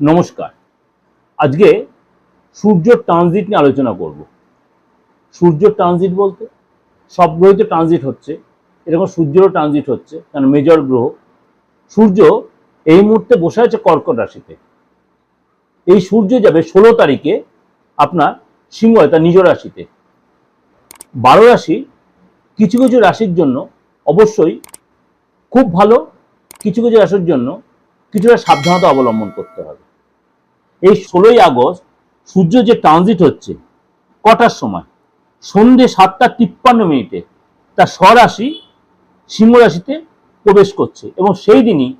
নমস্কার। আজকে সূর্য ট্রানজিট নিয়ে আলোচনা করব। সূর্য ট্রানজিট বলতে সব গ্রহে তো ট্রানজিট হচ্ছে। এরকম সূর্যেরও ট্রানজিট হচ্ছে, কারণ মেজর গ্রহ। সূর্য এই মুহূর্তে বসে আছে কর্কট রাশিতে। এই সূর্য যাবে ষোলো তারিখে আপনার সিংহ তার নিজ রাশিতে। বারো রাশি কিছু কিছু রাশির জন্য অবশ্যই খুব ভালো, কিছু কিছু রাশির জন্য কিছুটা সাবধানতা অবলম্বন করতে হবে। এই ষোলোই আগস্ট সূর্য যে ট্রানজিট হচ্ছে, কটার সময়? সন্ধে সাতটা তিপ্পান্ন মিনিটে। তার স্বরাশি সিংহ রাশিতে প্রবেশ করছে এবং সেই দিনই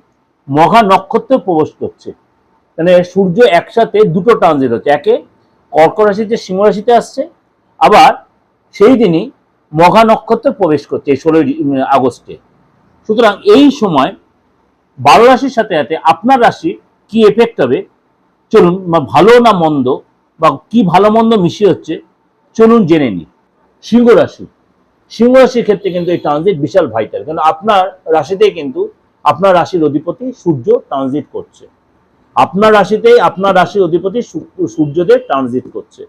মঘা নক্ষত্রে প্রবেশ করছে। মানে সূর্য একসাথে দুটো ট্রানজিট হচ্ছে, একে কর্ক রাশিতে, সিংহ রাশিতে আসছে, আবার সেই দিনই মঘা নক্ষত্রে প্রবেশ করছে এই ষোলোই আগস্টে। সুতরাং এই সময় বারো রাশির সাথে সাথে আপনার রাশি কি এফেক্ট হবে? চলুন ভালো না মন্দ, বা কি ভালো মন্দ মিশিয়ে হচ্ছে, চলুন জেনে নিই। সিংহ রাশি। সিংহ রাশির ক্ষেত্রে কিন্তু এই ট্রানজিট বিশাল ভাইটাল কারণ আপনার রাশিতে কিন্তু আপনার রাশির অধিপতি সূর্য ট্রানজিট করছে। আপনার রাশিতেই আপনার রাশির অধিপতি সূ- সূর্যদেব ট্রানজিট করছে।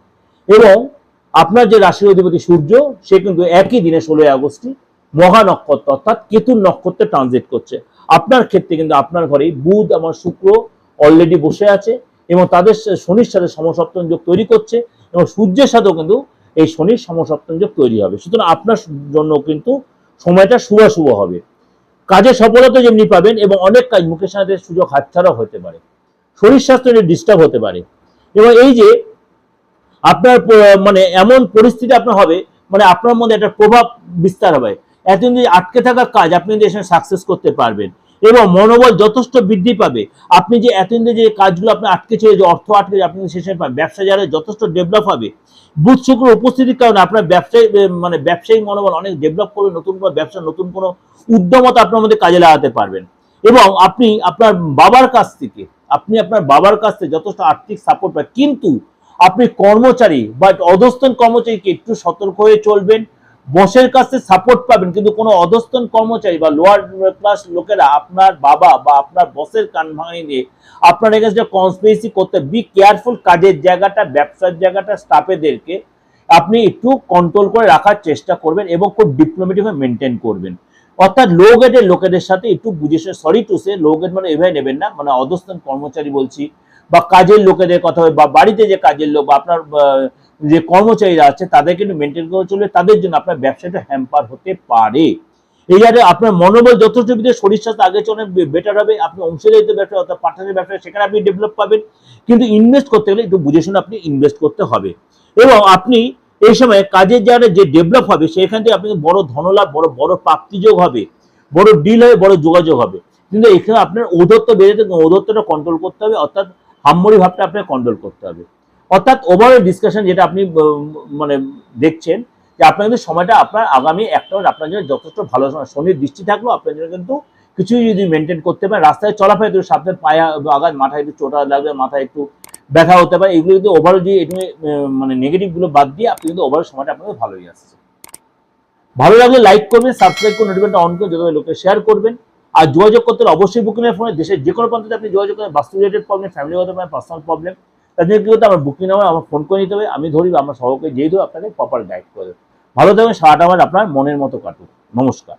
এবং আপনার যে রাশির অধিপতি সূর্য, সে কিন্তু একই দিনে ষোলোই আগস্টই মহা নক্ষত্র, অর্থাৎ কেতুর নক্ষত্রে ট্রানজিট করছে। আপনার ক্ষেত্রে কিন্তু আপনার ঘরে বুধ, আমার শুক্র অলরেডি বসে আছে। এবং তাদের শনির সাথে সমসপ্তম যোগ তৈরি করছে এবং সূর্যের সাথেও কিন্তু এই শনির সমসপ্তম যোগ তৈরি হবে। সুতরাং আপনার জন্য কিন্তু সময়টা শুভ শুভ হবে। কাজে সফলতা যেমনি পাবেন এবং অনেক কাজ মুখের সাথে সুযোগ হাতছাড়াও হতে পারে। শরীর স্বাস্থ্য ডিস্টার্ব হতে পারে। এবং এই যে আপনার মানে এমন পরিস্থিতি আপনার হবে মানে আপনার মধ্যে একটা প্রভাব বিস্তার হবে। এতদিন যদি আটকে থাকা কাজ আপনি এসে সাকসেস করতে পারবেন। এবং মনোবল যথেষ্ট বৃদ্ধি পাবে। আপনি যে এতদিন যে কাজগুলো আপনি আটকে ছিল, যে অর্থ আটকে আপনি শেষে পাবেন ব্যবসা যারা যথেষ্ট ডেভেলপ হবে। বুধ শুক্র উপস্থিতির কারণে আপনার ব্যবসায়ী মানে ব্যবসায়িক মনোবল অনেক ডেভেলপ করবে, নতুন কোনো ব্যবসা, নতুন কোনো উদ্যমতা আপনার মধ্যে কাজে লাগাতে পারবেন। এবং আপনি আপনার বাবার কাছ থেকে, আপনি আপনার বাবার কাছ থেকে যথেষ্ট আর্থিক সাপোর্ট পাবেন। কিন্তু আপনি কর্মচারী বা অধস্তন কর্মচারীকে একটু সতর্ক হয়ে চলবেন। বসের কাছে সাপোর্ট পাবেন, কিন্তু কোনো অধস্তন কর্মচারী বা লোয়ার ক্লাস লোকেরা আপনার বাবা বা আপনার বসের কান ভাঙানি নিয়ে আপনার এগেন্সটে কনস্পিরেসি করতে বি কেয়ারফুল কাজের জায়গাটা, ব্যবসার জায়গাটা স্টাফেদেরকে আপনি একটু কন্ট্রোল করে রাখার চেষ্টা করবেন এবং খুব ডিপ্লোমেটিক মেনটেন করবেন। অর্থাৎ লো গেটের লোকেদের সাথে একটু বুঝে সরি টু সে লো গেট মানে এভাবে নেবেন না মানে অধস্তন কর্মচারী বলছি, বা কাজের লোকেদের কথা বা বাড়িতে যে কাজের লোক বা আপনার যে কর্মচারীরা আছে, তাদেরকে একটু মেনটেন করে চলবে, তাদের জন্য আপনার ব্যবসাটা হ্যাম্পার হতে পারে। এই জায়গায় আপনার মনোবল যথেষ্ট বিধে শরীর স্বাস্থ্য আগে চলে বেটার হবে, আপনি অংশীদারিত্ব ব্যবসা, অর্থাৎ পার্টনারের ব্যবসা, সেখানে আপনি ডেভেলপ পাবেন। কিন্তু ইনভেস্ট করতে গেলে একটু বুঝে শুনে আপনি ইনভেস্ট করতে হবে। এবং আপনি এই সময় কাজের জায়গাটা যে ডেভেলপ হবে, সেখান থেকে আপনি বড় ধনলাভ, বড় বড় প্রাপ্তিযোগ হবে, বড় ডিল হবে, বড় যোগাযোগ হবে। কিন্তু এখানে আপনার ঔদত্ত বেড়ে ঔদত্তটা কন্ট্রোল করতে হবে, অর্থাৎ হাম্মরি ভাবটা আপনাকে কন্ট্রোল করতে হবে। অর্থাৎ ওভারঅল ডিসকাশন যেটা আপনি মানে দেখছেন যে আপনার কিন্তু সময়টা আপনার আগামী একটা আপনার জন্য যথেষ্ট ভালো। সময় শনির দৃষ্টি থাকলেও আপনার জন্য কিন্তু কিছুই যদি মেনটেন করতে পারেন রাস্তায় চলাফেরা একটু সাবধান পায়ে আঘাত মাথায় একটু চোটা লাগবে মাথায় একটু ব্যথা হতে পারে এগুলো কিন্তু ওভারঅল যে আহ, মানে নেগেটিভগুলো বাদ দিয়ে আপনি কিন্তু ওভারঅল সময়টা আপনাদের ভালোই আসছে। ভালো লাগলে লাইক করবেন সাবস্ক্রাইব করে নোটিফিকেশন অন করে যত লোকে শেয়ার করবেন। আর যোগাযোগ করতে অবশ্যই বুকিং এর ফোনে দেশের যে কোনো প্রান্তে আপনি যোগাযোগ করেন বাস্তু রিলেটেড প্রবলেম ফ্যামিলিগত প্রবলেম পার্সোনাল প্রবলেম তাদের কি করতে আমার বুকিং নাম্বার আমার ফোন করে নিতে হবে। আমি ধরি, আমার সহকে যেহেতু আপনাকে প্রপার গাইড করে। ভালো থাকবেন সারাটা আমার আপনার মনের মতো কাটুক। নমস্কার।